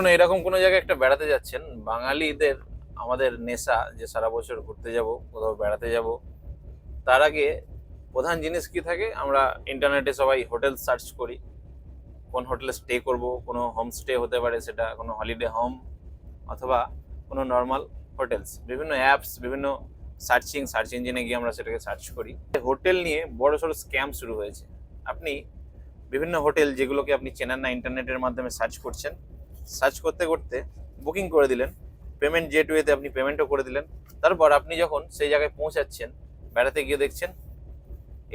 ধরুন এরকম কোনো জায়গায় একটা বেড়াতে যাচ্ছেন, বাঙালিদের আমাদের নেশা যে সারা বছর ঘুরতে যাব, কোথাও বেড়াতে যাব, তার আগে প্রধান জিনিস কি থাকে? আমরা ইন্টারনেটে সবাই হোটেল সার্চ করি, কোন হোটেলে স্টে করব, কোনো হোমস্টে হতে পারে সেটা, কোনো হলিডে হোম অথবা কোনো নর্মাল হোটেলস। বিভিন্ন অ্যাপস, বিভিন্ন সার্চিং, সার্চ ইঞ্জিনে গিয়ে আমরা সেটাকে সার্চ করি। হোটেল নিয়ে বড় সড়ো স্ক্যাম শুরু হয়েছে। আপনি বিভিন্ন হোটেল যেগুলোকে আপনি চেনেন না, ইন্টারনেটের মাধ্যমে সার্চ করছেন সার্চ করতে করতে বুকিং করে দিলেন পেমেন্ট জেটওয়েতে আপনি পেমেন্টও করে দিলেন। তারপর আপনি যখন সেই জায়গায় পৌঁছাচ্ছেন, বেড়াতে গিয়ে দেখছেন,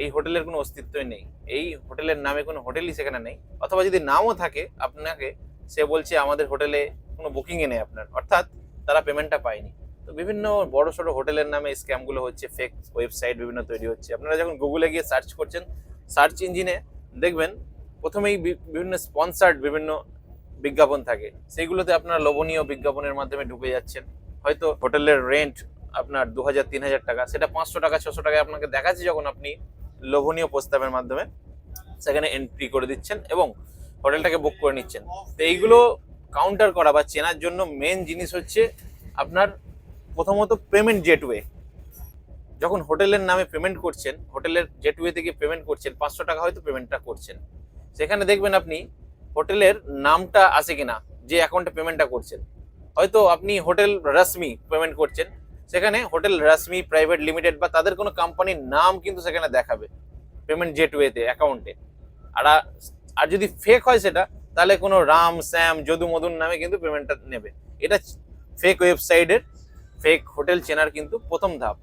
এই হোটেলের কোনো অস্তিত্বই নেই। এই হোটেলের নামে কোনো হোটেলই সেখানে নেই। অথবা যদি নামও থাকে, আপনাকে সে বলছে আমাদের হোটেলে কোনো বুকিংয়ে নেই আপনার। অর্থাৎ তারা পেমেন্টটা পায়নি। তো বিভিন্ন বড় সড়ো হোটেলের নামে স্ক্যামগুলো হচ্ছে ফেক ওয়েবসাইট বিভিন্ন তৈরি হচ্ছে। আপনারা যখন গুগলে গিয়ে সার্চ করছেন সার্চ ইঞ্জিনে দেখবেন, প্রথমেই বিভিন্ন স্পন্সার্ড বিভিন্ন বিজ্ঞাপন থাকে। সেইগুলোতে আপনার লোভনীয় বিজ্ঞাপনের মাধ্যমে ঢুকে যাচ্ছেন। হয়তো হোটেলের রেন্ট আপনার দু হাজার তিন হাজার টাকা, সেটা পাঁচশো টাকা, ছশো টাকায় আপনাকে দেখাচ্ছে যখন আপনি লোভনীয় প্রস্তাবের মাধ্যমে সেখানে এন্ট্রি করে দিচ্ছেন এবং হোটেলটাকে বুক করে নিচ্ছেন। তো এইগুলো কাউন্টার করা বা চেনার জন্য মেন জিনিস হচ্ছে আপনার প্রথমত পেমেন্ট জেটওয়ে যখন হোটেলের নামে পেমেন্ট করছেন, হোটেলের জেটওয়ে থেকে পেমেন্ট করছেন, পাঁচশো টাকা হয়তো পেমেন্টটা করছেন। সেখানে দেখবেন আপনি হোটেলের নামটা আছে কিনা, যে অ্যাকাউন্টে পেমেন্টটা করছেন। হয়তো আপনি হোটেল রশ্মি পেমেন্ট করছেন, সেখানে হোটেল রশ্মি প্রাইভেট লিমিটেড বা তাদের কোনো কোম্পানির নাম কিন্তু সেখানে দেখাবে পেমেন্ট জেটওয়েতে অ্যাকাউন্টে আর আর যদি ফেক হয় সেটা, তাহলে কোনো রাম স্যাম যদু মধুর নামে কিন্তু পেমেন্টটা নেবে। এটা ফেক ওয়েবসাইটের ফেক হোটেল চেনার কিন্তু প্রথম ধাপ।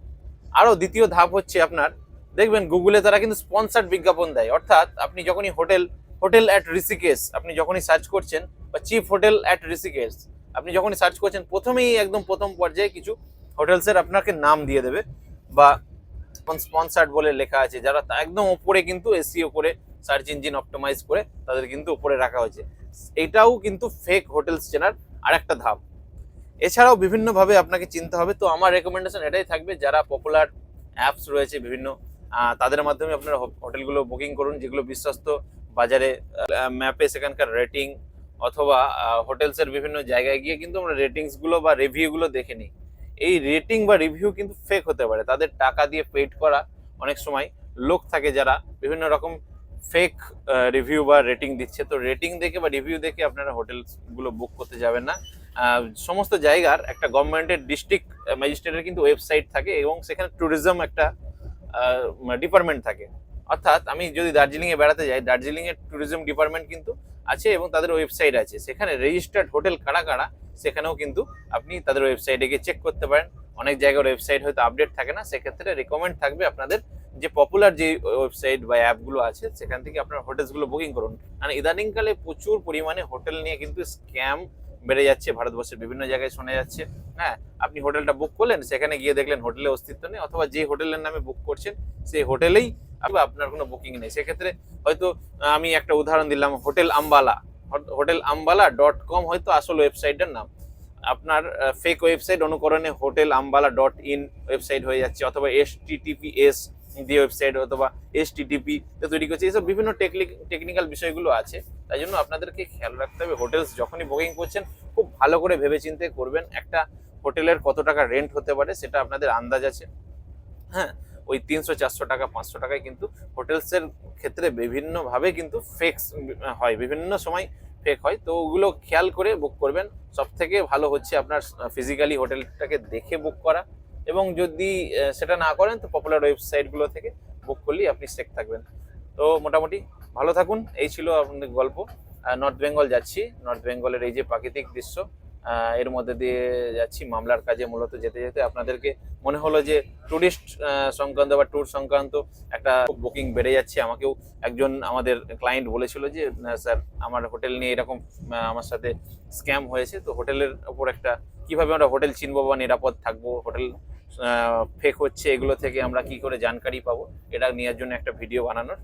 আরও দ্বিতীয় ধাপ হচ্ছে আপনার, দেখবেন গুগলে তারা কিন্তু স্পন্সার্ড বিজ্ঞাপন দেয়। অর্থাৎ আপনি যখনই হোটেল হোটেল অ্যাট ঋষিকেশ, আপনি যখনই সার্চ করছেন, বা চিফ হোটেল অ্যাট ঋষিকেশ, আপনি যখনই সার্চ করছেন, প্রথমেই একদম প্রথম পর্যায়ে কিছু হোটেলসের আপনাকে নাম দিয়ে দেবে, বা স্পন্সার্ড বলে লেখা আছে, যারা একদম উপরে কিন্তু এসিও করে সার্চ ইঞ্জিন অপটোমাইজ করে, তাদের কিন্তু উপরে রাখা হয়েছে। এটাও কিন্তু ফেক হোটেলস চেনার আরেকটা ধাপ। এছাড়াও বিভিন্নভাবে আপনাকে চিনতে হবে, তো আমার রেকমেন্ডেশন এটাই থাকবে, যারা পপুলার অ্যাপস রয়েছে বিভিন্ন তাদের মাধ্যমে আপনারা হোটেলগুলো বুকিং করুন, যেগুলো বিশ্বস্ত বাজারে ম্যাপে সেখানকার রেটিং অথবা হোটেলসের বিভিন্ন জায়গায় গিয়ে কিন্তু আমরা রেটিংসগুলো বা রিভিউগুলো দেখে নিই। এই রেটিং বা রিভিউ কিন্তু ফেক হতে পারে। তাদের টাকা দিয়ে পেড করা অনেক সময় লোক থাকে যারা বিভিন্ন রকম ফেক রিভিউ বা রেটিং দিচ্ছে। তো রেটিং দেখে বা রিভিউ দেখে আপনারা হোটেলগুলো বুক করতে যাবেন না। সমস্ত জায়গার একটা গভর্নমেন্টের ডিস্ট্রিক্ট ম্যাজিস্ট্রেটের কিন্তু ওয়েবসাইট থাকে এবং সেখানে ট্যুরিজম একটা ডিপার্টমেন্ট থাকে। অর্থাৎ আমি যদি দার্জিলিংয়ে বেড়াতে যাই, দার্জিলিংয়ের ট্যুরিজম ডিপার্টমেন্ট কিন্তু আছে এবং তাদের ওয়েবসাইট আছে। সেখানে রেজিস্টার্ড হোটেল কারা কারা, সেখানেও কিন্তু আপনি তাদের ওয়েবসাইটে গিয়ে চেক করতে পারেন। অনেক জায়গার ওয়েবসাইট হয়তো আপডেট থাকে না, সেক্ষেত্রে রেকমেন্ড থাকবে আপনাদের যে পপুলার যে ওয়েবসাইট বা অ্যাপগুলো আছে, সেখান থেকে আপনার হোটেলসগুলো বুকিং করুন। মানে ইদানিংকালে প্রচুর পরিমাণে হোটেল নিয়ে কিন্তু স্ক্যাম বেড়ে যাচ্ছে, ভারতবর্ষের বিভিন্ন জায়গায় শোনা যাচ্ছে। হ্যাঁ আপনি হোটেলটা বুক করলেন, সেখানে গিয়ে দেখলেন হোটেলে অস্তিত্ব নেই, অথবা যে হোটেলের নামে বুক করছেন, সেই হোটেলেই আপনার কোনো বুকিং নেই। সেক্ষেত্রে হয়তো আমি একটা উদাহরণ দিলাম, hotel Ambala. Hotel Ambala dot com হয়তো আসল ওয়েবসাইটের নাম। আপনার ফেক ওয়েবসাইট অনুকরণে hotel Ambala dot in website হয়ে যাচ্ছে, অথবা এস টিটিপিএস দিয়ে ওয়েবসাইট অথবা এস টিটিপি তৈরি করছে। এইসব বিভিন্ন টেকনিক টেকনিক্যাল বিষয়গুলো আছে। তাই জন্য আপনাদেরকে খেয়াল রাখতে হবে হোটেলস যখনই বুকিং করছেন, খুব ভালো করে ভেবেচিন্তে করবেন একটা হোটেলের কত টাকা রেন্ট হতে পারে, সেটা আপনাদের আন্দাজ আছে। হ্যাঁ ওই তিনশো, চারশো টাকা, পাঁচশো টাকায় কিন্তু হোটেলসের ক্ষেত্রে বিভিন্নভাবে কিন্তু ফেক্স হয়, বিভিন্ন সময় ফেক হয়। তো ওগুলো খেয়াল করে বুক করবেন। সব থেকে ভালো হচ্ছে আপনার ফিজিক্যালি হোটেলটাকে দেখে বুক করা। এবং যদি সেটা না করেন, তো পপুলার ওয়েবসাইটগুলো থেকে বুক করলেই আপনি সেফ থাকবেন। তো মোটামুটি ভালো থাকুন। এই ছিল আপনাদের গল্প। নর্থ বেঙ্গল যাচ্ছি। নর্থ বেঙ্গলের এই যে প্রাকৃতিক দৃশ্য এর মধ্যে দিয়ে যাচ্ছি, মামলার কাজে মূলত যেতে যেতে আপনাদেরকে মনে হলো যে ট্যুরিস্ট সংক্রান্ত বা ট্যুর সংক্রান্ত একটা বুকিং বেড়ে যাচ্ছে। আমাকেও একজন আমাদের ক্লায়েন্ট বলেছিল যে স্যার, আমার হোটেল নিয়ে এরকম আমার সাথে স্ক্যাম হয়েছে। তো হোটেলের ওপর একটা, কীভাবে আমরা হোটেল চিনবো বা নিরাপদ থাকব? হোটেল ফেক হচ্ছে, এগুলো থেকে আমরা কি করে জানকারি পাবো? এটা নেওয়ার জন্য একটা ভিডিও বানানোর।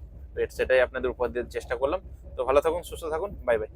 সেটাই আপনাদের উপর দিয়ে চেষ্টা করলাম। তো ভালো থাকুন, সুস্থ থাকুন বাই বাই